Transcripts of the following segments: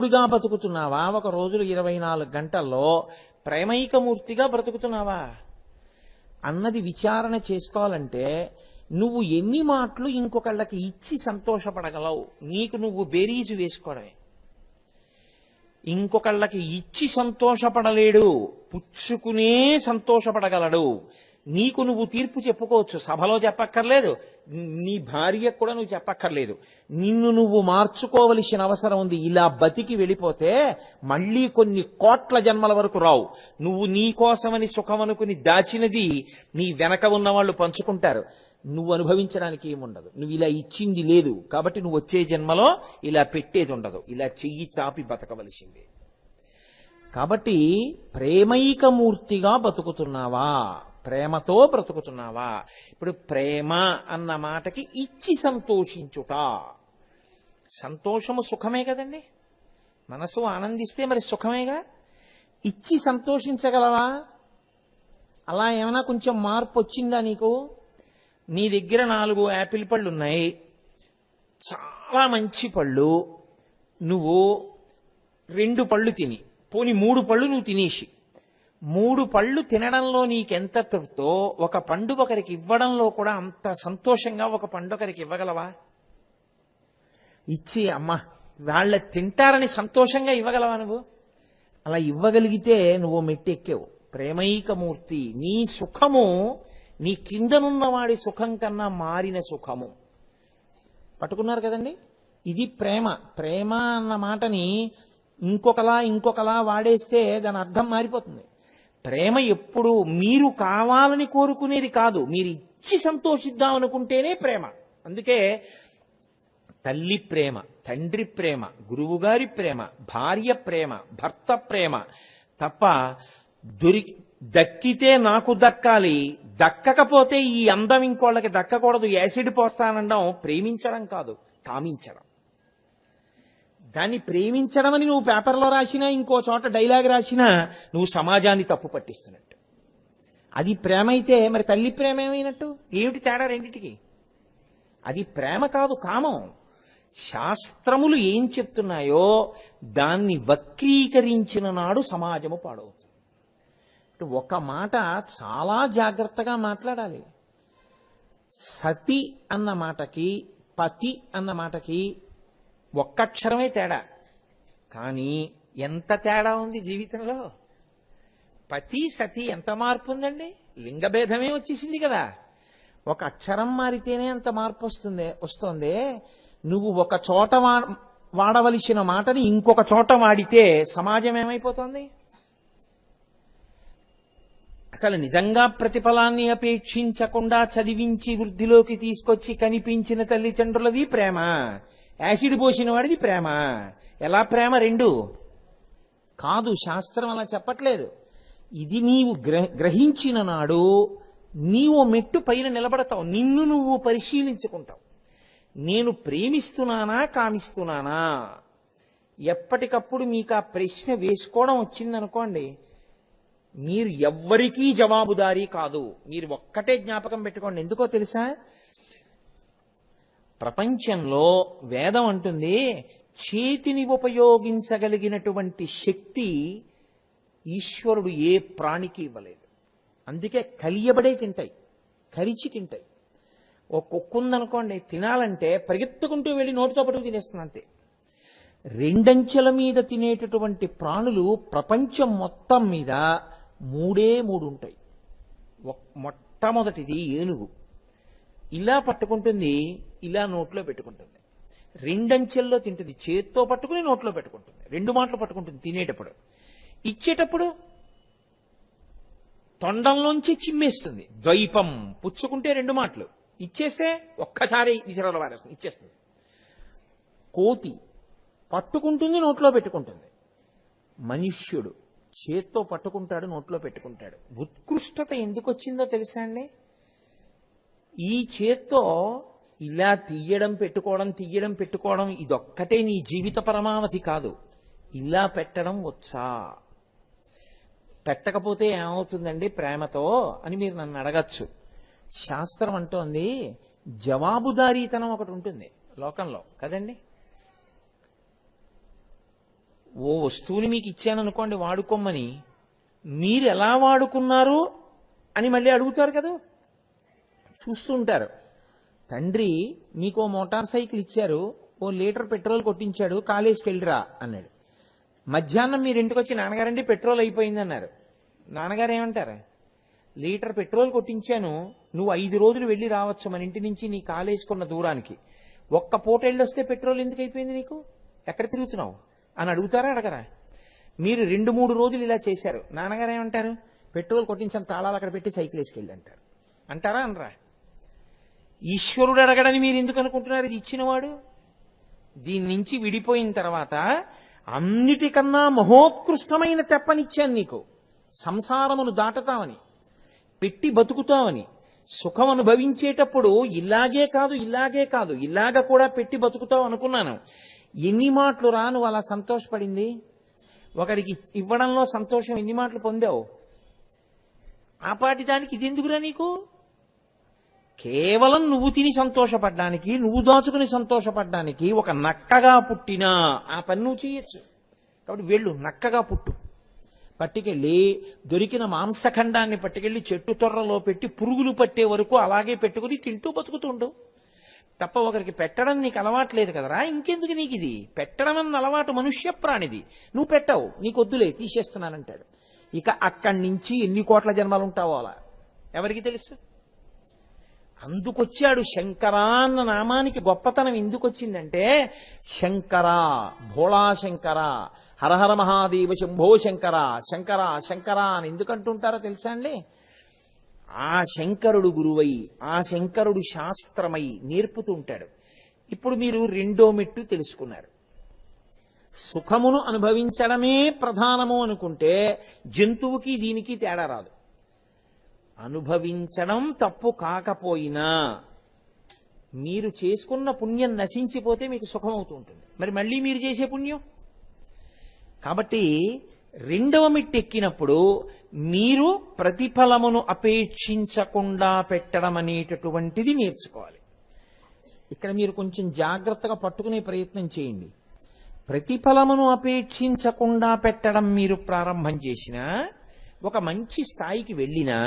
ఇప్పుడుగా బతుకుతున్నావా ఒక రోజులు ఇరవై నాలుగు గంటల్లో ప్రేమైకమూర్తిగా బ్రతుకుతున్నావా? అన్నది విచారణ చేసుకోవాలంటే నువ్వు ఎన్ని మాటలు ఇంకొకళ్ళకి ఇచ్చి సంతోషపడగలవు? నీకు నువ్వు బేరీజు వేసుకోవడమే. ఇంకొకళ్ళకి ఇచ్చి సంతోషపడలేడు. పుచ్చుకునే సంతోషపడగలడు. నీకు నువ్వు తీర్పు చెప్పుకోవచ్చు. సభలో చెప్పక్కర్లేదు. నీ భార్యకు కూడా నువ్వు చెప్పక్కర్లేదు. నిన్ను నువ్వు మార్చుకోవలసిన అవసరం ఉంది. ఇలా బతికి వెళ్ళిపోతే మళ్ళీ కొన్ని కోట్ల జన్మల వరకు రావు. నువ్వు నీ కోసమని సుఖం అనుకుని దాచినది నీ వెనక ఉన్న వాళ్ళు పంచుకుంటారు. నువ్వు అనుభవించడానికి ఏముండదు. నువ్వు ఇలా ఇచ్చింది లేదు. కాబట్టి నువ్వు వచ్చే జన్మలో ఇలా పెట్టేది ఉండదు. ఇలా చెయ్యి చాపి బతకవలసిందే. కాబట్టి ప్రేమైకమూర్తిగా బతుకుతున్నావా? ప్రేమతో బ్రతుకుతున్నావా? ఇప్పుడు ప్రేమ అన్న మాటకి ఇచ్చి సంతోషించుట. సంతోషము సుఖమే కదండి. మనసు ఆనందిస్తే మరి సుఖమేగా? ఇచ్చి సంతోషించగలవా? అలా ఏమైనా కొంచెం మార్పు వచ్చిందా నీకు? నీ దగ్గర నాలుగు యాపిల్ పళ్ళు ఉన్నాయి చాలా మంచి పళ్ళు. నువ్వు రెండు పళ్ళు తిని పోని మూడు పళ్ళు నువ్వు తినేసి. మూడు పళ్ళు తినడంలో నీకెంత తృప్తో? ఒక పండు ఒకరికి ఇవ్వడంలో కూడా అంత సంతోషంగా ఒక పండు ఒకరికి ఇవ్వగలవా? ఇచ్చి అమ్మా వాళ్ళ తింటారని సంతోషంగా ఇవ్వగలవా నువ్వు? అలా ఇవ్వగలిగితే నువ్వు మెట్టెక్కావు. ప్రేమైకమూర్తి నీ సుఖము నీ కిందనున్న వాడి సుఖం కన్నా మారిన సుఖము. పట్టుకున్నారు కదండి? ఇది ప్రేమ. ప్రేమ అన్న మాటని ఇంకొకలా ఇంకొకలా వాడేస్తే దాని అర్థం మారిపోతుంది. ప్రేమ ఎప్పుడు మీరు కావాలని కోరుకునేది కాదు. మీరు ఇచ్చి సంతోషిద్దాం అనుకుంటేనే ప్రేమ. అందుకే తల్లి ప్రేమ తండ్రి ప్రేమ గురువుగారి ప్రేమ భార్య ప్రేమ భర్త ప్రేమ తప్ప దొరి దక్కితే నాకు దక్కాలి. దక్కకపోతే ఈ అందం ఇంకోళ్ళకి దక్కకూడదు. యాసిడ్ పోస్తానండం ప్రేమించడం కాదు. కామించడం. దాన్ని ప్రేమించడం అని నువ్వు పేపర్లో రాసినా ఇంకో చోట డైలాగ్ రాసినా నువ్వు సమాజాన్ని తప్పు పట్టిస్తున్నట్టు. అది ప్రేమ అయితే మరి తల్లి ప్రేమ ఏమైనట్టు? ఏమిటి తేడా రెండింటికి? అది ప్రేమ కాదు కామం. శాస్త్రములు ఏం చెప్తున్నాయో దాన్ని వక్రీకరించిన నాడు సమాజము పాడవుతుంది. ఒక మాట చాలా జాగ్రత్తగా మాట్లాడాలి. సతి అన్న మాటకి పతి అన్న మాటకి ఒక్కక్షరమే తేడా. కానీ ఎంత తేడా ఉంది జీవితంలో? పతి సతి ఎంత మార్పు ఉందండి లింగభేదమే వచ్చేసింది కదా. ఒక అక్షరం మారితేనే అంత మార్పు వస్తుంది వస్తుంది. నువ్వు ఒక చోట వా- వాడవలసిన మాటని ఇంకొక చోట వాడితే సమాజం ఏమైపోతుంది? అసలు నిజంగా ప్రతిఫలాన్ని అపేక్షించకుండా చదివించి వృద్ధిలోకి తీసుకొచ్చి కనిపించిన తల్లిదండ్రులది ప్రేమ. యాసిడ్ పోసిన వాడిది ప్రేమ. ఎలా ప్రేమ రెండు? కాదు శాస్త్రం అలా చెప్పట్లేదు. ఇది నీవు గ్రహించిన నాడు నీవు మెట్టు పైన నిలబడతావు. నిన్ను నువ్వు పరిశీలించుకుంటావు. నేను ప్రేమిస్తున్నానా కామిస్తున్నానా? ఎప్పటికప్పుడు మీకు ఆ ప్రశ్న వేసుకోవడం వచ్చిందనుకోండి మీరు ఎవ్వరికీ జవాబుదారీ కాదు. మీరు ఒక్కటే జ్ఞాపకం పెట్టుకోండి. ఎందుకో తెలుసా? ప్రపంచంలో వేదం అంటుంది చేతిని ఉపయోగించగలిగినటువంటి శక్తి ఈశ్వరుడు ఏ ప్రాణికి ఇవ్వలేదు. అందుకే కలియబడే తింటాయి కరిచి తింటాయి. ఓ కుక్క ఉందనుకోండి తినాలంటే పరిగెత్తుకుంటూ వెళ్ళి నోటితో పట్టుకు తినేస్తుంది అంతే. రెండంచెల మీద తినేటటువంటి ప్రాణులు ప్రపంచం మొత్తం మీద మూడే మూడు ఉంటాయి. మొట్టమొదటిది ఏనుగు. ఇలా పట్టుకుంటుంది ఇలా నోట్లో పెట్టుకుంటుంది. రెండంచెల్లో తింటుంది. చేత్తో పట్టుకుని నోట్లో పెట్టుకుంటుంది. రెండు మాటలు పట్టుకుంటుంది తినేటప్పుడు. ఇచ్చేటప్పుడు తొండంలోంచి చిమ్మేస్తుంది. ద్వైపం. పుచ్చుకుంటే రెండు మాటలు. ఇచ్చేస్తే ఒక్కసారి విసిరాల వారేస్తుంది ఇచ్చేస్తుంది. కోతి పట్టుకుంటుంది నోట్లో పెట్టుకుంటుంది. మనుష్యుడు చేత్తో పట్టుకుంటాడు నోట్లో పెట్టుకుంటాడు. ఉత్కృష్టత ఎందుకు వచ్చిందో తెలుసా అండి? ఈ చేత్తో ఇలా తీయడం పెట్టుకోవడం తీయడం పెట్టుకోవడం ఇదొక్కటే నీ జీవిత పరమావధి కాదు. ఇలా పెట్టడం వచ్చా. పెట్టకపోతే ఏమవుతుందండి ప్రేమతో అని మీరు నన్ను అడగచ్చు. శాస్త్రం అంటోంది జవాబుదారీతనం ఒకటి ఉంటుంది లోకంలో కదండి? ఓ వస్తువుని మీకు ఇచ్చాననుకోండి వాడుకోమని మీరు ఎలా వాడుకున్నారు అని మళ్ళీ అడుగుతారు కదా? చూస్తుంటారు తండ్రి మీకు ఓ మోటార్ సైకిల్ ఇచ్చారు ఓ లీటర్ పెట్రోల్ కొట్టించాడు కాలేజీకి వెళ్ళిరా అన్నాడు. మధ్యాహ్నం మీరు ఇంటికి వచ్చి నాన్నగారండి పెట్రోల్ అయిపోయింది అన్నారు నాన్నగారు ఏమంటారు? లీటర్ పెట్రోల్ కొట్టించాను నువ్వు ఐదు రోజులు వెళ్ళి రావచ్చు మన ఇంటి నుంచి నీ కాలేజీకున్న దూరానికి. ఒక్క పూట వెళ్ళొస్తే పెట్రోల్ ఎందుకు అయిపోయింది నీకు? ఎక్కడ తిరుగుతున్నావు? అని అడుగుతారా అడగరా? మీరు రెండు మూడు రోజులు ఇలా చేశారు. నాన్నగారు ఏమంటారు? పెట్రోల్ కొట్టించిన తాళాలు అక్కడ పెట్టి సైకిల్ వేసుకెళ్ళి అంటారు. అంటారా అనరా? ఈశ్వరుడు అడగడని మీరు ఎందుకు అనుకుంటున్నారు? ఇది ఇచ్చినవాడు. దీని నుంచి విడిపోయిన తర్వాత అన్నిటికన్నా మహోత్కృష్టమైన తెప్పనిచ్చాను నీకు. సంసారమును దాటతామని పెట్టి బతుకుతామని సుఖం అనుభవించేటప్పుడు ఇలాగే కాదు ఇలాగే కాదు ఇలాగ కూడా పెట్టి బతుకుతావు అనుకున్నాను. ఎన్ని మాటలు రా నువ్వు అలా సంతోషపడింది? ఒకరికి ఇవ్వడంలో సంతోషం ఎన్ని మాటలు పొందావు? ఆ పాటి దానికి ఇది ఎందుకురా నీకు? కేవలం నువ్వు తిని సంతోషపడ్డానికి నువ్వు దాచుకుని సంతోషపడ్డానికి ఒక నక్కగా పుట్టినా ఆ పని నువ్వు చేయొచ్చు. కాబట్టి వెళ్ళు నక్కగా పుట్టు. పట్టుకెళ్ళి దొరికిన మాంసఖండాన్ని పట్టుకెళ్ళి చెట్టు తొర్రలో పెట్టి పురుగులు పట్టే వరకు అలాగే పెట్టుకుని తింటూ బతుకుతుండు తప్ప ఒకరికి పెట్టడం నీకు అలవాట్లేదు కదరా? ఇంకెందుకు నీకు ఇది? పెట్టడం అన్న అలవాటు మనుష్య ప్రాణిది. నువ్వు పెట్టవు నీకు వద్దులే తీసేస్తున్నానంటాడు. ఇక అక్కడి నుంచి ఎన్ని కోట్ల జన్మలు ఉంటావో అలా. ఎవరికి తెలుసు? అందుకొచ్చాడు శంకరా అన్న నామానికి గొప్పతనం ఎందుకు వచ్చిందంటే శంకర భోళా శంకర హరహర మహాదేవ శంభో శంకర శంకర శంకర అని ఎందుకంటుంటారో తెలుసా అండి? ఆ శంకరుడు గురువై ఆ శంకరుడు శాస్త్రమై నేర్పుతూ ఉంటాడు. ఇప్పుడు మీరు రెండో మెట్టు తెలుసుకున్నారు. సుఖమును అనుభవించడమే ప్రధానము అనుకుంటే జంతువుకి దీనికి తేడా రాదు. అనుభవించడం తప్పు కాకపోయినా మీరు చేసుకున్న పుణ్యం నశించిపోతే మీకు సుఖం అవుతూ ఉంటుంది మరి మళ్ళీ మీరు చేసే పుణ్యం? కాబట్టి రెండవ మిట్టెక్కినప్పుడు మీరు ప్రతిఫలమును అపేక్షించకుండా పెట్టడం అనేటటువంటిది నేర్చుకోవాలి. ఇక్కడ మీరు కొంచెం జాగ్రత్తగా పట్టుకునే ప్రయత్నం చేయండి. ప్రతిఫలమును అపేక్షించకుండా పెట్టడం మీరు ప్రారంభం చేసినా ఒక మంచి స్థాయికి వెళ్ళినా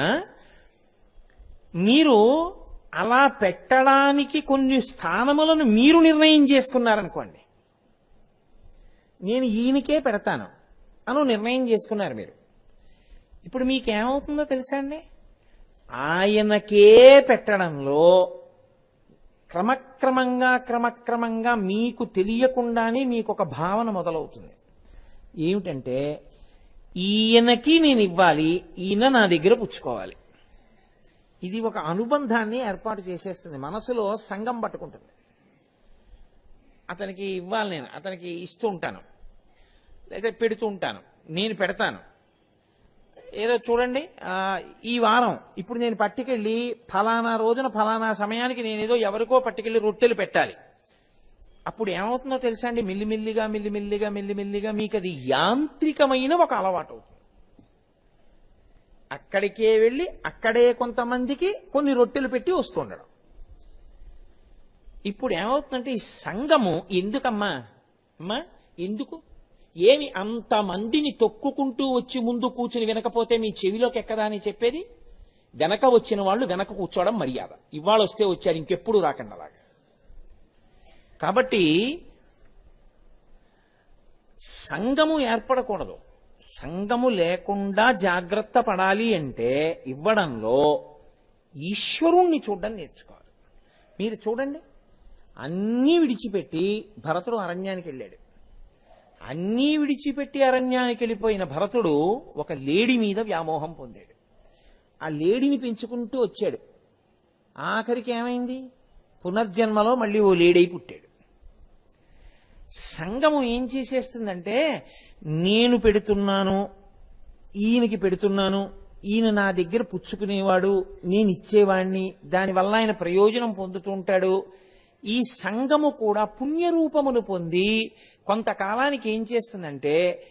మీరు అలా పెట్టడానికి కొన్ని స్థానములను మీరు నిర్ణయం చేసుకున్నారనుకోండి. నేను ఈయనకే పెడతాను అను నిర్ణయం చేసుకున్నారు మీరు. ఇప్పుడు మీకేమవుతుందో తెలుసా అండి? ఆయనకే పెట్టడంలో క్రమక్రమంగా క్రమక్రమంగా మీకు తెలియకుండానే మీకు ఒక భావన మొదలవుతుంది. ఏమిటంటే ఈయనకి నేను ఇవ్వాలి ఈయన నా దగ్గర పుచ్చుకోవాలి. ఇది ఒక అనుబంధాన్ని ఏర్పాటు చేసేస్తుంది. మనసులో సంఘం పట్టుకుంటుంది. అతనికి ఇవ్వాలి నేను. అతనికి ఇస్తూ ఉంటాను. లేదా పెడుతూ ఉంటాను. నేను పెడతాను. ఏదో చూడండి ఈ వారం ఇప్పుడు నేను పట్టుకెళ్ళి ఫలానా రోజున ఫలానా సమయానికి నేను ఏదో ఎవరికో పట్టుకెళ్ళి రొట్టెలు పెట్టాలి. అప్పుడు ఏమవుతుందో తెలుసా అండి? మిల్లిమిల్లిగా మిల్లిమిల్లిగా మిల్లిమిల్లిగా మీకు అది యాంత్రికమైన ఒక అలవాటు అవుతుంది. అక్కడికే వెళ్ళి అక్కడే కొంతమందికి కొన్ని రొట్టెలు పెట్టి వస్తుండడం. ఇప్పుడు ఏమవుతుందంటే ఈ సంఘము ఎందుకమ్మా? అమ్మా ఎందుకు? ఏమి అంతమందిని తొక్కుకుంటూ వచ్చి ముందు కూర్చుని వినకపోతే మీ చెవిలోకి ఎక్కదా అని చెప్పేది? వెనక వచ్చిన వాళ్ళు వెనక కూర్చోవడం మర్యాద. ఇవాళ వస్తే వచ్చారు ఇంకెప్పుడు రాకండి అలాగా. కాబట్టి సంఘము ఏర్పడకూడదు. సంగము లేకుండా జాగ్రత్త పడాలి అంటే ఇవ్వడంలో ఈశ్వరుణ్ణి చూడడం నేర్చుకోవాలి. మీరు చూడండి. అన్నీ విడిచిపెట్టి భరతుడు అరణ్యానికి వెళ్ళాడు. అన్నీ విడిచిపెట్టి అరణ్యానికి వెళ్ళిపోయిన భరతుడు ఒక లేడి మీద వ్యామోహం పొందాడు. ఆ లేడిని పెంచుకుంటూ వచ్చాడు. ఆఖరికి ఏమైంది? పునర్జన్మలో మళ్ళీ ఓ లేడై పుట్టాడు. సంఘము ఏం చేసేస్తుందంటే నేను పెడుతున్నాను ఈయనకి పెడుతున్నాను ఈయన నా దగ్గర పుచ్చుకునేవాడు నేను ఇచ్చేవాణ్ణి దానివల్ల ఆయన ప్రయోజనం పొందుతూ ఉంటాడు. ఈ సంఘము కూడా పుణ్యరూపమును పొంది కొంతకాలానికి ఏం చేస్తుందంటే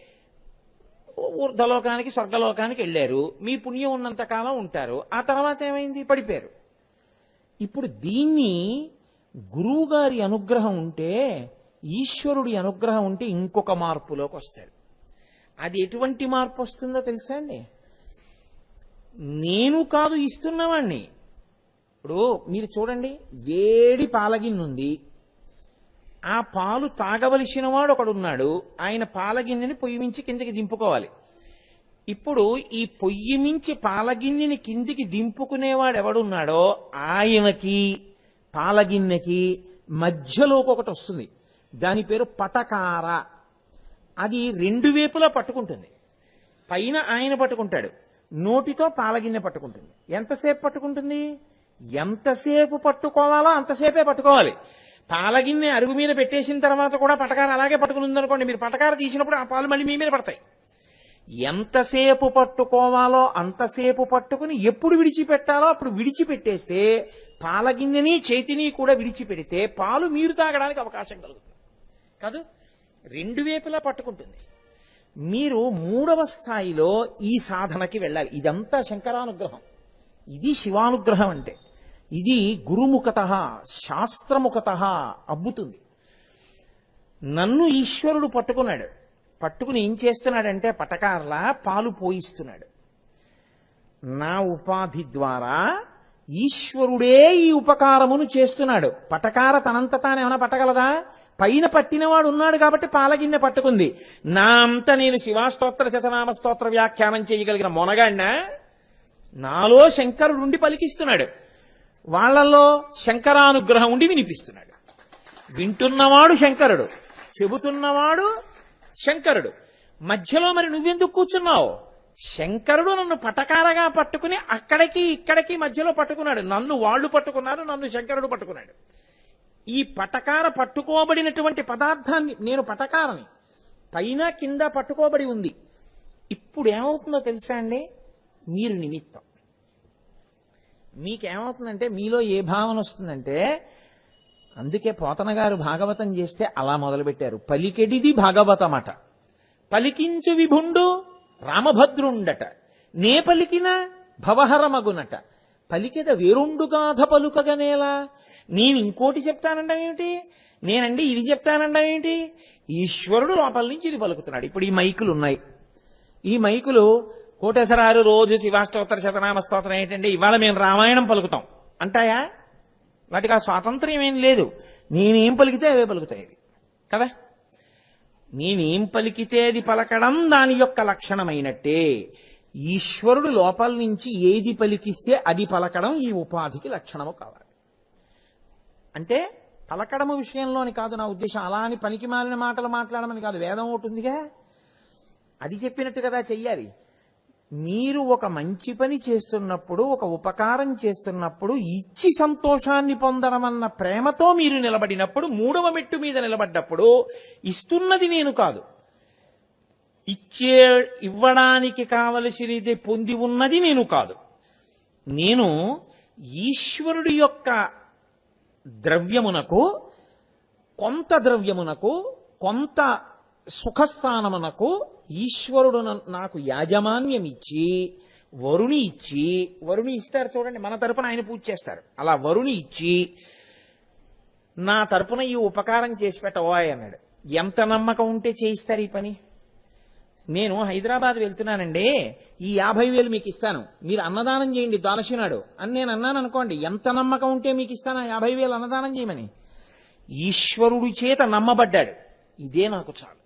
ఊర్ధలోకానికి స్వర్గలోకానికి వెళ్ళారు. మీ పుణ్యం ఉన్నంత కాలం ఉంటారు. ఆ తర్వాత ఏమైంది? పడిపోయారు. ఇప్పుడు దీన్ని గురువుగారి అనుగ్రహం ఉంటే ఈశ్వరుడి అనుగ్రహం ఉంటే ఇంకొక మార్పులోకి వస్తాడు. అది ఎటువంటి మార్పు వస్తుందో తెలుసా అండి? నేను కాదు ఇస్తున్నవాణ్ణి. ఇప్పుడు మీరు చూడండి వేడి పాలగిన్నుంది. ఆ పాలు తాగవలసిన వాడు ఒకడున్నాడు. ఆయన పాలగిన్నెని పొయ్యి మించి కిందకి దింపుకోవాలి. ఇప్పుడు ఈ పొయ్యి మించి పాలగిన్నెని కిందికి దింపుకునేవాడు ఎవడున్నాడో ఆయనకి పాలగిన్నెకి మధ్యలోకి ఒకటి వస్తుంది. దాని పేరు పటకార. అది రెండు వేపులా పట్టుకుంటుంది. పైన ఆయన పట్టుకుంటాడు. నోటితో పాలగిన్నె పట్టుకుంటుంది. ఎంతసేపు పట్టుకుంటుంది? ఎంతసేపు పట్టుకోవాలో అంతసేపే పట్టుకోవాలి. పాలగిన్నె అరుగు మీద పెట్టేసిన తర్వాత కూడా పటకార అలాగే పట్టుకుని ఉందనుకోండి మీరు పటకార తీసినప్పుడు ఆ పాలు మళ్ళీ మీ మీద పడతాయి. ఎంతసేపు పట్టుకోవాలో అంతసేపు పట్టుకుని ఎప్పుడు విడిచిపెట్టాలో అప్పుడు విడిచిపెట్టేస్తే పాలగిన్నెని చేతిని కూడా విడిచిపెడితే పాలు మీరు తాగడానికి అవకాశం కలుగుతుంది. కాదు రెండు వేపులా పట్టుకుంటుంది. మీరు మూడవ స్థాయిలో ఈ సాధనకి వెళ్ళాలి. ఇదంతా శంకరానుగ్రహం. ఇది శివానుగ్రహం అంటే. ఇది గురుముఖత శాస్త్రముఖత అబ్బుతుంది. నన్ను ఈశ్వరుడు పట్టుకున్నాడు. పట్టుకుని ఏం చేస్తున్నాడంటే పటకార్లా పాలు పోయిస్తున్నాడు. నా ఉపాధి ద్వారా ఈశ్వరుడే ఈ ఉపకారమును చేస్తున్నాడు. పటకార తనంత తానేమైనా పట్టగలదా? పైన పట్టినవాడు ఉన్నాడు కాబట్టి పాలగిన్నె పట్టుకుంది. నా అంత నేను శివాస్తోత్ర శతనామ స్తోత్ర వ్యాఖ్యానం చేయగలిగిన మొనగాడిన? నాలో శంకరుడు ఉండి పలికిస్తున్నాడు. వాళ్ళలో శంకరానుగ్రహం ఉండి వినిపిస్తున్నాడు. వింటున్నవాడు శంకరుడు చెబుతున్నవాడు శంకరుడు. మధ్యలో మరి నువ్వెందుకు కూర్చున్నావు? శంకరుడు నన్ను పటకారగా పట్టుకుని అక్కడికి ఇక్కడికి మధ్యలో పట్టుకున్నాడు. నన్ను వాళ్ళు పట్టుకున్నారు నన్ను శంకరుడు పట్టుకున్నాడు. ఈ పటకార పట్టుకోబడినటువంటి పదార్థాన్ని నేను పటకారని పైన కింద పట్టుకోబడి ఉంది. ఇప్పుడు ఏమవుతుందో తెలుసా అండి? మీరు నిమిత్తం. మీకేమవుతుందంటే మీలో ఏ భావన వస్తుందంటే అందుకే పోతన గారు భాగవతం చేస్తే అలా మొదలుపెట్టారు. పలికెడిది భాగవతమట. పలికించు విభుండు రామభద్రుండట. నే పలికిన భవహరమగునట. పలికెద వేరుండు గాథ పలుకగనేలా? నేను ఇంకోటి చెప్తానండం ఏమిటి? నేనండి ఇది చెప్తానండం ఏమిటి? ఈశ్వరుడు లోపల నుంచి ఇది పలుకుతున్నాడు. ఇప్పుడు ఈ మైకులు ఉన్నాయి. ఈ మైకులు కోటేశ్వరారు రోజు శివాష్టోత్తర శతనామ స్తోత్రం ఏంటంటే ఇవాళ మేము రామాయణం పలుకుతాం. అంటాయా? వాటికి ఆ స్వాతంత్ర్యం ఏం లేదు. నేనేం పలికితే అవే పలుకుతాయి కదా? నేనేం పలికితే అది పలకడం దాని యొక్క లక్షణమైనట్టే. ఈశ్వరుడు లోపల నుంచి ఏది పలికిస్తే అది పలకడం ఈ ఉపాధికి లక్షణము కావాలి. అంటే పలకడం విషయంలోని కాదు నా ఉద్దేశం. అలా అని పనికి మాలిన మాటలు మాట్లాడమని కాదు. వేదం ఒకటిందిగా అది చెప్పినట్టు కదా చెయ్యాలి. మీరు ఒక మంచి పని చేస్తున్నప్పుడు ఒక ఉపకారం చేస్తున్నప్పుడు ఇచ్చి సంతోషాన్ని పొందడం అన్న ప్రేమతో మీరు నిలబడినప్పుడు మూడవ మెట్టు మీద నిలబడ్డప్పుడు ఇస్తున్నది నేను కాదు. ఇచ్చే ఇవ్వడానికి కావలసినది పొంది ఉన్నది నేను కాదు. నేను ఈశ్వరుడి యొక్క ద్రవ్యమునకు కొంత ద్రవ్యమునకు కొంత సుఖస్థానమునకు ఈశ్వరుడు నాకు యాజమాన్యం ఇచ్చి వరుణి ఇచ్చి వరుణి ఇస్తారు చూడండి మన తరపున ఆయన పూజ చేస్తారు. అలా వరుణి ఇచ్చి నా తరపున ఈ ఉపకారం చేసి పెట్టవోయ్ అన్నాడు. ఎంత నమ్మకం ఉంటే చేయిస్తారు ఈ పని? నేను హైదరాబాద్ వెళ్తున్నానండి. ఈ యాభై వేలు మీకు ఇస్తాను. మీరు అన్నదానం చేయండి దాలసినాడు అని నేను అన్నాను అనుకోండి ఎంత నమ్మకం ఉంటే మీకు ఇస్తాను ఆ యాభై వేలు అన్నదానం చేయమని. ఈశ్వరుడి చేత నమ్మబడ్డాడు. ఇదే నాకు చాలు.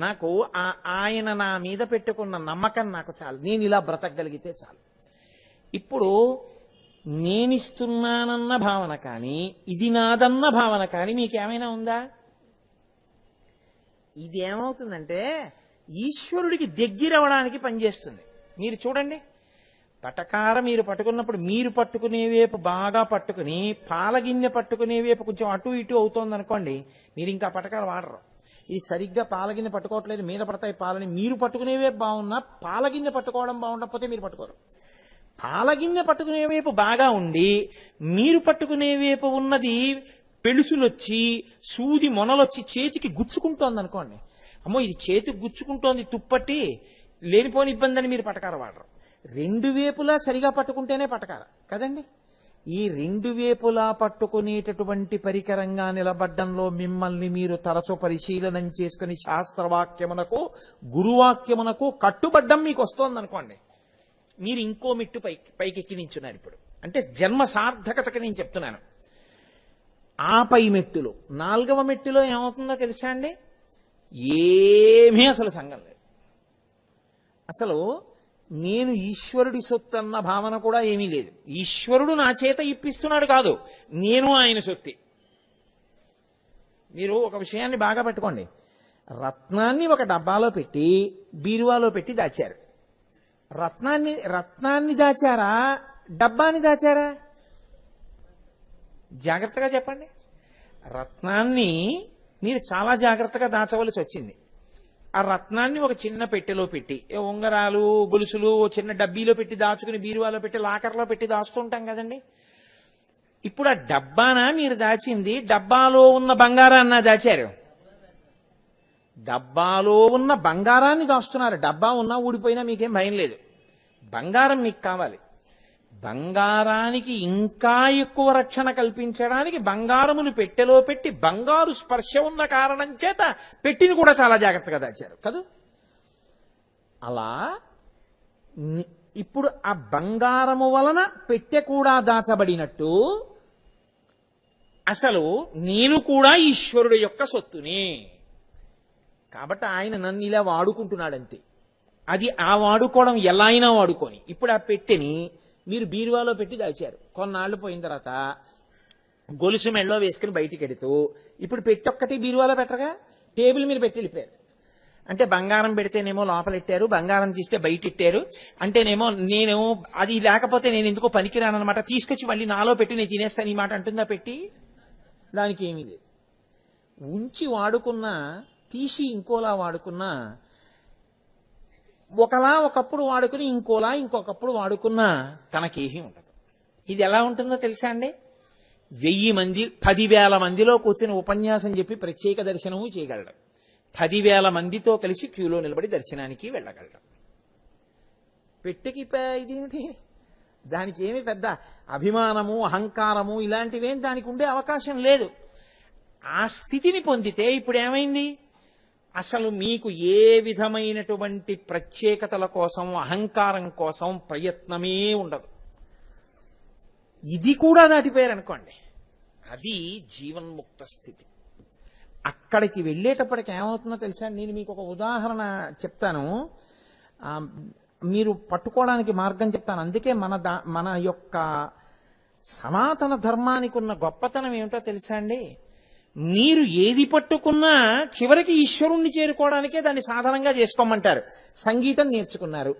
నాకు ఆ ఆయన నా మీద పెట్టుకున్న నమ్మకం నాకు చాలు. నేను ఇలా బ్రతకగలిగితే చాలు. ఇప్పుడు నేనిస్తున్నానన్న భావన కానీ ఇది నాదన్న భావన కానీ మీకేమైనా ఉందా? ఇది ఏమవుతుందంటే ఈశ్వరుడికి దగ్గరవడానికి పనిచేస్తుంది. మీరు చూడండి. పటకార మీరు పట్టుకున్నప్పుడు మీరు పట్టుకునే వైపు బాగా పట్టుకుని పాలగిన్నె పట్టుకునే వైపు కొంచెం అటు ఇటు అవుతోంది అనుకోండి మీరు ఇంకా పటకార వాడరు. ఇది సరిగ్గా పాలగిన్నె పట్టుకోవట్లేదు మీద పడతాయి పాలని మీరు పట్టుకునే వైపు బాగున్నా పాలగిన్నె పట్టుకోవడం బాగుండకపోతే మీరు పట్టుకోరు. పాలగిన్నె పట్టుకునే వైపు బాగా ఉండి మీరు పట్టుకునే వైపు ఉన్నది పెళుసులొచ్చి సూది మొనలొచ్చి చేతికి గుచ్చుకుంటోంది అనుకోండి అమ్మో ఇది చేతికి గుచ్చుకుంటోంది తుప్పట్టి లేనిపోని ఇబ్బంది అని మీరు పటకార వాడరు. రెండు వేపులా సరిగా పట్టుకుంటేనే పటకార కదండి? ఈ రెండు వేపులా పట్టుకునేటటువంటి పరికరంగా నిలబడ్డంలో మిమ్మల్ని మీరు తరచు పరిశీలనం చేసుకుని శాస్త్రవాక్యమునకు గురువాక్యమునకు కట్టుబడ్డం మీకు వస్తోందనుకోండి. మీరు ఇంకో మెట్టు పైకి పైకెక్కి నించున్నారు ఇప్పుడు. అంటే జన్మ సార్థకతకి నేను చెప్తున్నాను. ఆ పై మెట్టులో. నాలుగవ మెట్టులో ఏమవుతుందో తెలుసా అండి? ఏమీ అసలు సంఘం లేదు. అసలు నేను ఈశ్వరుడి సొత్తు అన్న భావన కూడా ఏమీ లేదు. ఈశ్వరుడు నా చేత ఇప్పిస్తున్నాడు కాదు నేను ఆయన సొత్తి. మీరు ఒక విషయాన్ని బాగా పట్టుకోండి. రత్నాన్ని ఒక డబ్బాలో పెట్టి బీరువాలో పెట్టి దాచారు. రత్నాన్ని రత్నాన్ని దాచారా? డబ్బాని దాచారా? జాగ్రత్తగా చెప్పండి. రత్నాన్ని మీరు చాలా జాగ్రత్తగా దాచవలసి వచ్చింది. ఆ రత్నాన్ని ఒక చిన్న పెట్టెలో పెట్టి ఉంగరాలు గొలుసులు చిన్న డబ్బీలో పెట్టి దాచుకుని బీరువాలో పెట్టి లాకర్లో పెట్టి దాచుకుంటాం కదండి. ఇప్పుడు ఆ డబ్బానా మీరు దాచింది? డబ్బాలో ఉన్న బంగారాన్న దాచారు? డబ్బాలో ఉన్న బంగారాన్ని దాస్తున్నారు. డబ్బా ఉన్నా ఊడిపోయినా మీకేం భయం లేదు. బంగారం మీకు కావాలి. బంగారానికి ఇంకా ఎక్కువ రక్షణ కల్పించడానికి బంగారమును పెట్టెలో పెట్టి బంగారు స్పర్శ ఉన్న కారణం చేత పెట్టిని కూడా చాలా జాగ్రత్తగా దాచారు. కదా? అలా ఇప్పుడు ఆ బంగారము వలన పెట్టె కూడా దాచబడినట్టు అసలు నేను కూడా ఈశ్వరుడు యొక్క సొత్తుని. కాబట్టి ఆయన నన్ను ఇలా వాడుకుంటున్నాడంతే. అది ఆ వాడుకోవడం ఎలా అయినా వాడుకొని. ఇప్పుడు ఆ పెట్టెని మీరు బీరువాలో పెట్టి దాచారు. కొన్నాళ్ళు పోయిన తర్వాత గొలుసు మెళ్ళలో వేసుకుని బయటికి ఎడుతూ ఇప్పుడు పెట్టి ఒక్కటి బీరువాలో పెట్టగా టేబుల్ మీద పెట్టి వెళ్ళిపోయారు. అంటే బంగారం పెడితేనేమో లోపలెట్టారు బంగారం తీస్తే బయట ఇట్టారు అంటేనేమో నేను అది లేకపోతే నేను ఎందుకో పనికిరానమాట తీసుకొచ్చి మళ్ళీ నాలో పెట్టి నేను తినేస్తాను ఈ మాట అంటుందా పెట్టి? దానికి ఏమీ లేదు. ఉంచి వాడుకున్నా తీసి ఇంకోలా వాడుకున్నా ఒకలా ఒకప్పుడు వాడుకుని ఇంకోలా ఇంకొకప్పుడు వాడుకున్నా తనకేమీ ఉండదు. ఇది ఎలా ఉంటుందో తెలుసా అండి? వెయ్యి మంది పదివేల మందిలో కూర్చుని ఉపన్యాసం చెప్పి ప్రత్యేక దర్శనము చేయగలడు. పదివేల మందితో కలిసి క్యూలో నిలబడి దర్శనానికి వెళ్ళగలడు. పెట్టెకి ప- ఇదేమిటి దానికి ఏమి పెద్ద అభిమానము అహంకారము ఇలాంటివేం దానికి ఉండే అవకాశం లేదు. ఆ స్థితిని పొందితే ఇప్పుడు ఏమైంది? అసలు మీకు ఏ విధమైనటువంటి ప్రత్యేకతల కోసం అహంకారం కోసం ప్రయత్నమే ఉండదు. ఇది కూడా దాటిపోయారనుకోండి. అది జీవన్ముక్త స్థితి. అక్కడికి వెళ్ళేటప్పటికి ఏమవుతుందో తెలుసా? నేను మీకు ఒక ఉదాహరణ చెప్తాను. మీరు పట్టుకోవడానికి మార్గం చెప్తాను. అందుకే మన దా మన యొక్క సనాతన ధర్మానికి ఉన్న గొప్పతనం ఏమిటో తెలుసా అండి? మీరు ఏది పట్టుకున్నా చివరికి ఈశ్వరుణ్ణి చేరుకోవడానికే దాన్ని సాధనంగా చేసుకోమంటారు. సంగీతం నేర్చుకున్నారు.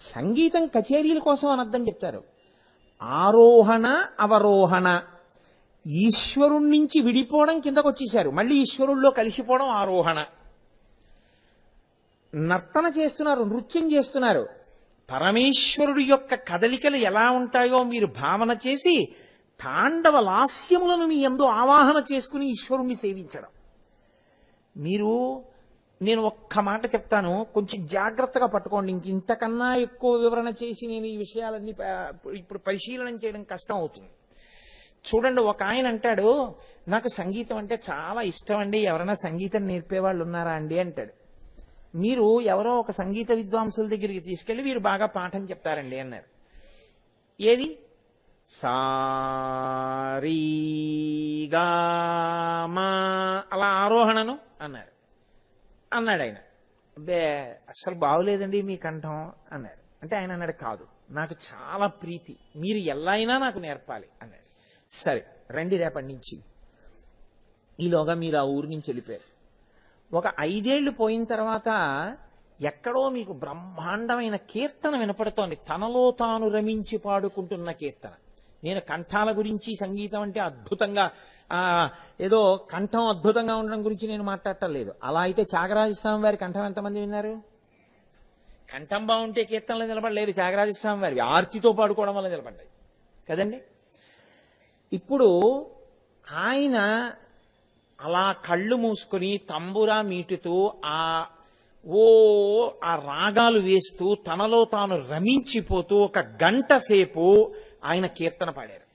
సంగీతం కచేరీల కోసం అని అర్థం చెప్తారు. ఆరోహణ అవరోహణ. ఈశ్వరుణ్ణి నుంచి విడిపోవడం కిందకు వచ్చేశారు. మళ్ళీ ఈశ్వరుల్లో కలిసిపోవడం ఆరోహణ. నర్తన చేస్తున్నారు నృత్యం చేస్తున్నారు. పరమేశ్వరుడు యొక్క కదలికలు ఎలా ఉంటాయో మీరు భావన చేసి తాండవ లాస్యములను మీ ఎందు ఆవాహన చేసుకుని ఈశ్వరుణ్ణి సేవించడం. మీరు నేను ఒక్క మాట చెప్తాను కొంచెం జాగ్రత్తగా పట్టుకోండి. ఇంక ఇంతకన్నా ఎక్కువ వివరణ చేసి నేను ఈ విషయాలన్నీ ఇప్పుడు పరిశీలన చేయడం కష్టం అవుతుంది. చూడండి ఒక ఆయన అంటాడు నాకు సంగీతం అంటే చాలా ఇష్టం అండి. ఎవరైనా సంగీతం నేర్పేవాళ్ళు ఉన్నారా అండి? అంటాడు. మీరు ఎవరో ఒక సంగీత విద్వాంసుల దగ్గరికి తీసుకెళ్ళి వీరు బాగా పాఠం చెప్తారండి అన్నారు. ఏది? సారీగామా అలా ఆరోహణను అన్నారు. అన్నాడు ఆయన. అబ్బే అసలు బాగులేదండి మీ కంఠం అన్నారు. అంటే ఆయన అన్నాడు కాదు నాకు చాలా ప్రీతి. మీరు ఎలా అయినా నాకు నేర్పాలి అన్నాడు. సరే రండి రేపటి నుంచి. ఈలోగా మీరు ఆ ఊరి నుంచి వెళ్ళిపోయారు. ఒక ఐదేళ్ళు పోయిన తర్వాత ఎక్కడో మీకు బ్రహ్మాండమైన కీర్తన వినపడుతోంది. తనలో తాను రమించి పాడుకుంటున్న కీర్తన. నేను కంఠాల గురించి సంగీతం అంటే అద్భుతంగా ఏదో కంఠం అద్భుతంగా ఉండడం గురించి నేను మాట్లాడటం లేదు. అలా అయితే త్యాగరాజస్వామి వారి కంఠం ఎంతమంది విన్నారు? కంఠం బాగుంటే కీర్తనలు నిలబడలేదు. త్యాగరాజస్వామి వారి ఆర్తితో పాడుకోవడం వల్ల నిలబడ్డాయి. కదండి? ఇప్పుడు ఆయన అలా కళ్ళు మూసుకొని తంబురా మీటుతూ ఆ ఓ ఆ రాగాలు వేస్తూ తనలో తాను రమించిపోతూ ఒక గంట సేపు ఆయన కీర్తన పాడారు.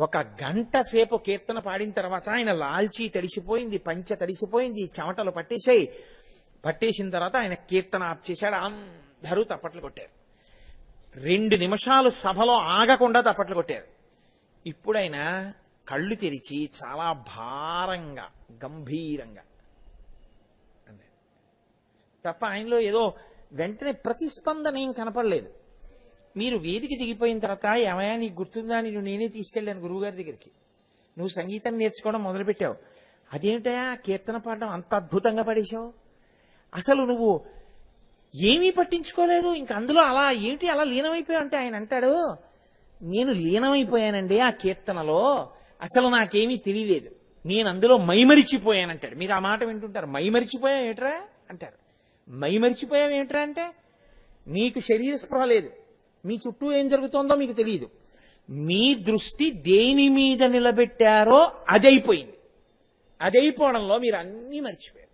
ఒక గంట సేపు కీర్తన పాడిన తర్వాత ఆయన లాల్చీ తడిసిపోయింది పంచ తడిసిపోయింది చెమటలు పట్టేశాయి. పట్టేసిన తర్వాత ఆయన కీర్తన ఆప్ చేశాడు అందరూ తప్పట్లు కొట్టారు. రెండు నిమిషాలు సభలో ఆగకుండా తప్పట్లు కొట్టారు. ఇప్పుడైనా కళ్ళు తెరిచి చాలా భారంగా గంభీరంగా తప్ప ఆయనలో ఏదో వెంటనే ప్రతిస్పందన ఏం కనపడలేదు. మీరు వేదిక దిగిపోయిన తర్వాత ఏమయ్యా నీకు గుర్తుందా? అని నువ్వు నేనే తీసుకెళ్ళాను గురువుగారి దగ్గరికి. నువ్వు సంగీతం నేర్చుకోవడం మొదలుపెట్టావు. అదేమిటయా కీర్తన పాడడం అంత అద్భుతంగా పడేశావు? అసలు నువ్వు ఏమీ పట్టించుకోలేదు. ఇంక అందులో అలా ఏంటి అలా లీనమైపోయావు అంటే ఆయన అంటాడు నేను లీనమైపోయానండి ఆ కీర్తనలో. అసలు నాకేమీ తెలియలేదు. నేను అందులో మైమరిచిపోయానంటాడు. మీరు ఆ మాట వింటుంటారు. మైమరిచిపోయావు ఏట్రా? అంటారు. మైమరిచిపోయావు ఏట్రా? అంటే నీకు శరీర స్పృహ లేదు. మీ చుట్టూ ఏం జరుగుతోందో మీకు తెలియదు మీ దృష్టి దేని మీద నిలబెట్టారో అదైపోయింది. అదైపోవడంలో మీరు అన్నీ మర్చిపోయారు.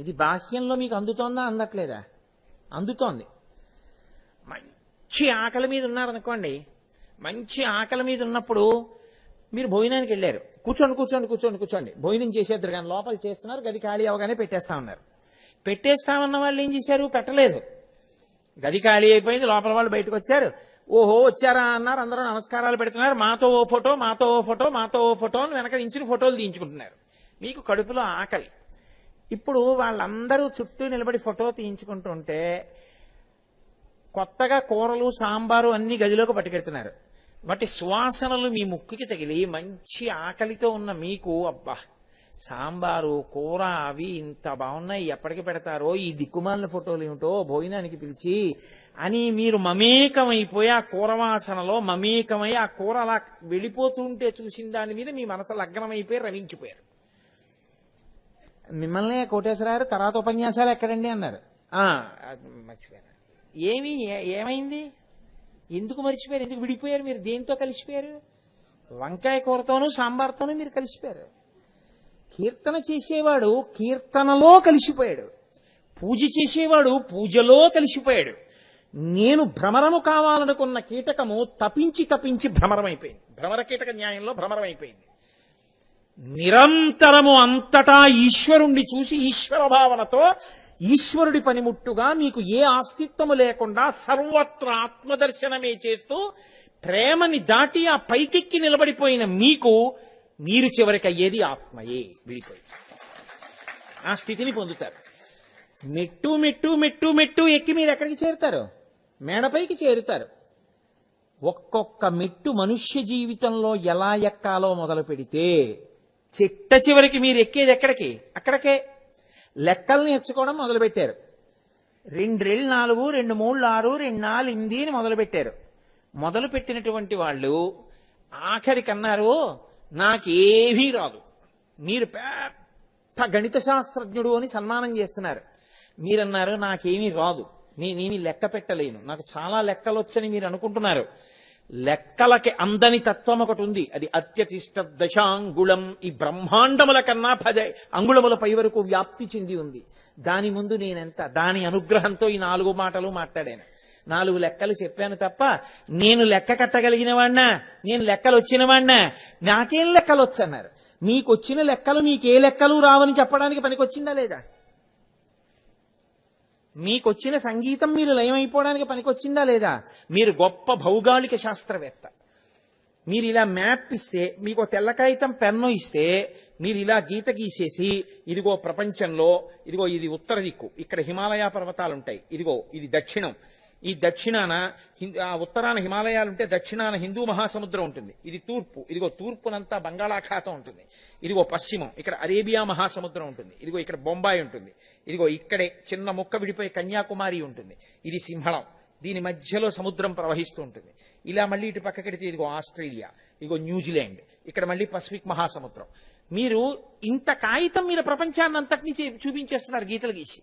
ఇది బాహ్యంలో మీకు అందుతోందా? అందట్లేదా? అందుతోంది. మంచి ఆకలి మీద ఉన్నారనుకోండి మంచి ఆకలి మీద ఉన్నప్పుడు మీరు భోజనానికి వెళ్ళారు. కూర్చోండి కూర్చోండి కూర్చోండి కూర్చోండి. భోజనం చేసేద్దరు కానీ లోపల చేస్తున్నారు గది ఖాళీ అవగానే పెట్టేస్తా ఉన్నారు. పెట్టేస్తామన్న వాళ్ళు ఏం చేశారు? పెట్టలేదు. గది ఖాళీ అయిపోయింది లోపల వాళ్ళు బయటకు వచ్చారు. ఓహో వచ్చారా అన్నారు అందరూ నమస్కారాలు పెడుతున్నారు. మాతో ఓ ఫోటో మాతో ఓ ఫోటో మాతో ఓ ఫోటో అని వెనక ఇంచిన ఫోటోలు తీయించుకుంటున్నారు. మీకు కడుపులో ఆకలి. ఇప్పుడు వాళ్ళందరూ చుట్టూ నిలబడి ఫోటో తీయించుకుంటుంటే కొత్తగా కూరలు సాంబారు అన్ని గదిలోకి పట్టుకెడుతున్నారు. వాటి సువాసనలు మీ ముక్కుకి తగిలి మంచి ఆకలితో ఉన్న మీకు అబ్బా సాంబారు కూర అవి ఇంత బాగున్నాయి ఎప్పటికి పెడతారో ఈ దిక్కుమాలిన ఫోటోలు ఏమిటో భోజనానికి పిలిచి అని మీరు మమేకమైపోయి ఆ కూర వాసనలో మమేకమై ఆ కూర అలా వెళ్ళిపోతుంటే చూసిన దాని మీద మీ మనసు లగ్నమైపోయి రమించిపోయారు. మిమ్మల్ని కోటేశ్వరారు తర్వాత ఉపన్యాసాలు ఎక్కడండి అన్నారు. మర్చిపోయాను. ఏమి ఏమైంది? ఎందుకు మర్చిపోయారు? ఎందుకు విడిపోయారు మీరు? దేంతో కలిసిపోయారు? వంకాయ కూరతోనూ సాంబార్తోనూ మీరు కలిసిపోయారు. కీర్తన చేసేవాడు కీర్తనలో కలిసిపోయాడు. పూజ చేసేవాడు పూజలో కలిసిపోయాడు. నేను భ్రమరము కావాలనుకున్న కీటకము తపించి తపించి భ్రమరమైపోయింది. భ్రమర కీటక న్యాయంలో భ్రమరమైపోయింది. నిరంతరము అంతటా ఈశ్వరుణ్ణి చూసి ఈశ్వర భావనతో ఈశ్వరుడి పనిముట్టుగా మీకు ఏ ఆస్తిత్వము లేకుండా సర్వత్ర ఆత్మదర్శనమే చేస్తూ ప్రేమని దాటి ఆ పైకెక్కి నిలబడిపోయిన మీకు మీరు చివరికి అయ్యేది ఆత్మయే విడిపోయి. ఆ స్థితిని పొందుతారు. మెట్టు మెట్టు మెట్టు మెట్టు ఎక్కి మీరు ఎక్కడికి చేరుతారు? మేడపైకి చేరుతారు. ఒక్కొక్క మెట్టు మనుష్య జీవితంలో ఎలా ఎక్కాలో మొదలు పెడితే చిట్ట చివరికి మీరు ఎక్కేది ఎక్కడికి? అక్కడికే. లెక్కల్ని నేర్చుకోవడం మొదలుపెట్టారు రెండు రెళ్ళు నాలుగు రెండు మూడు ఆరు రెండు నాలుగు ఎనిమిది అని మొదలుపెట్టారు మొదలు పెట్టినటువంటి వాళ్ళు ఆఖరికి అన్నారు నాకేమీ రాదు. మీరు పెద్ద గణిత శాస్త్రజ్ఞుడు అని సన్మానం చేస్తున్నారు. మీరన్నారు నాకేమీ రాదు. నేనేమి లెక్క పెట్టలేను. నాకు చాలా లెక్కలు వచ్చని మీరు అనుకుంటున్నారు. లెక్కలకి అందని తత్వం ఒకటి ఉంది. అది అత్యతిష్ట దశాంగుళం. ఈ బ్రహ్మాండముల కన్నా పద అంగుళముల పై వరకు వ్యాప్తి చెంది ఉంది. దాని ముందు నేనెంత? దాని అనుగ్రహంతో ఈ నాలుగు మాటలు మాట్లాడాను. నాలుగు లెక్కలు చెప్పాను తప్ప నేను లెక్క కట్టగలిగిన వాణ్ణా నేను లెక్కలు వచ్చిన వాణ్ణా నాకేం లెక్కలు వచ్చన్నారు మీకు వచ్చిన లెక్కలు మీకు ఏ లెక్కలు రావని చెప్పడానికి పనికొచ్చిందా లేదా? మీకొచ్చిన సంగీతం మీరు లయమైపోవడానికి పనికొచ్చిందా లేదా? మీరు గొప్ప భౌగోళిక శాస్త్రవేత్త. మీరు ఇలా మ్యాప్ ఇస్తే మీకు తెల్ల కాగితం పెన్ను ఇస్తే మీరు ఇలా గీత గీసేసి ఇదిగో ప్రపంచంలో ఇదిగో ఇది ఉత్తర దిక్కు ఇక్కడ హిమాలయ పర్వతాలు ఉంటాయి ఇదిగో ఇది దక్షిణం ఈ దక్షిణాన ఆ ఉత్తరాన హిమాలయాలు ఉంటే దక్షిణాన హిందూ మహాసముద్రం ఉంటుంది. ఇది తూర్పు. ఇదిగో తూర్పునంతా బంగాళాఖాతం ఉంటుంది. ఇదిగో పశ్చిమం. ఇక్కడ అరేబియా మహాసముద్రం ఉంటుంది. ఇదిగో ఇక్కడ బొంబాయి ఉంటుంది. ఇదిగో ఇక్కడే చిన్న ముక్క విడిపోయి కన్యాకుమారి ఉంటుంది. ఇది సింహళం. దీని మధ్యలో సముద్రం ప్రవహిస్తూ ఉంటుంది. ఇలా మళ్ళీ ఇటు పక్కకెడితే ఇదిగో ఆస్ట్రేలియా. ఇదిగో న్యూజిలాండ్. ఇక్కడ మళ్ళీ పసిఫిక్ మహాసముద్రం. మీరు ఇంత కాగితం మీద ప్రపంచాన్ని అంతటినీ చూపించేస్తున్నారు గీతలు గీసి.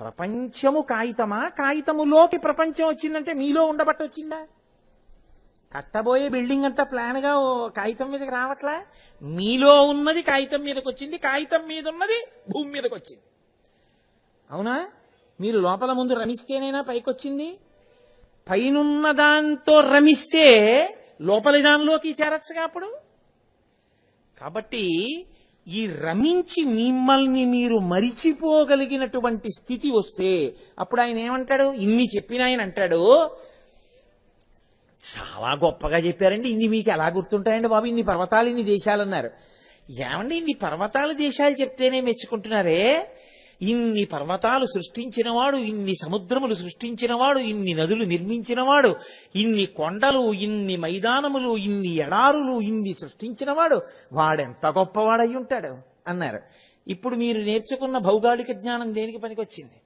ప్రపంచము కాగితమా? కాగితములోకి ప్రపంచం వచ్చిందంటే మీలో ఉండబట్టి వచ్చిందా? కట్టబోయే బిల్డింగ్ అంతా ప్లాన్గా ఓ కాగితం మీదకి రావట్లా? మీలో ఉన్నది కాగితం మీదకి వచ్చింది కాగితం మీద ఉన్నది భూమి మీదకి వచ్చింది. అవునా? మీరు లోపల ముందు రమిస్తేనైనా పైకొచ్చింది? పైనున్న దాంతో రమిస్తే లోపలి దానిలోకి చేరచ్చుగా అప్పుడు? కాబట్టి ఈ రమించి మిమ్మల్ని మీరు మరిచిపోగలిగినటువంటి స్థితి వస్తే అప్పుడు ఆయన ఏమంటాడు? ఇన్ని చెప్పిన ఆయన అంటాడు చాలా గొప్పగా చెప్పారండి. ఇన్ని మీకు ఎలా గుర్తుంటాయండి బాబు? ఇన్ని పర్వతాలు ఇన్ని దేశాలు అన్నారు. ఏమండి ఇన్ని పర్వతాలు దేశాలు చెప్తేనే మెచ్చుకుంటున్నారే? ఇన్ని పర్వతాలు సృష్టించినవాడు ఇన్ని సముద్రములు సృష్టించినవాడు ఇన్ని నదులు నిర్మించినవాడు ఇన్ని కొండలు ఇన్ని మైదానములు ఇన్ని ఎడారులు ఇన్ని సృష్టించినవాడు వాడెంత గొప్పవాడై ఉంటాడు అన్నారు. ఇప్పుడు మీరు నేర్చుకున్న భౌగోళిక జ్ఞానం దేనికి పనికొచ్చింది?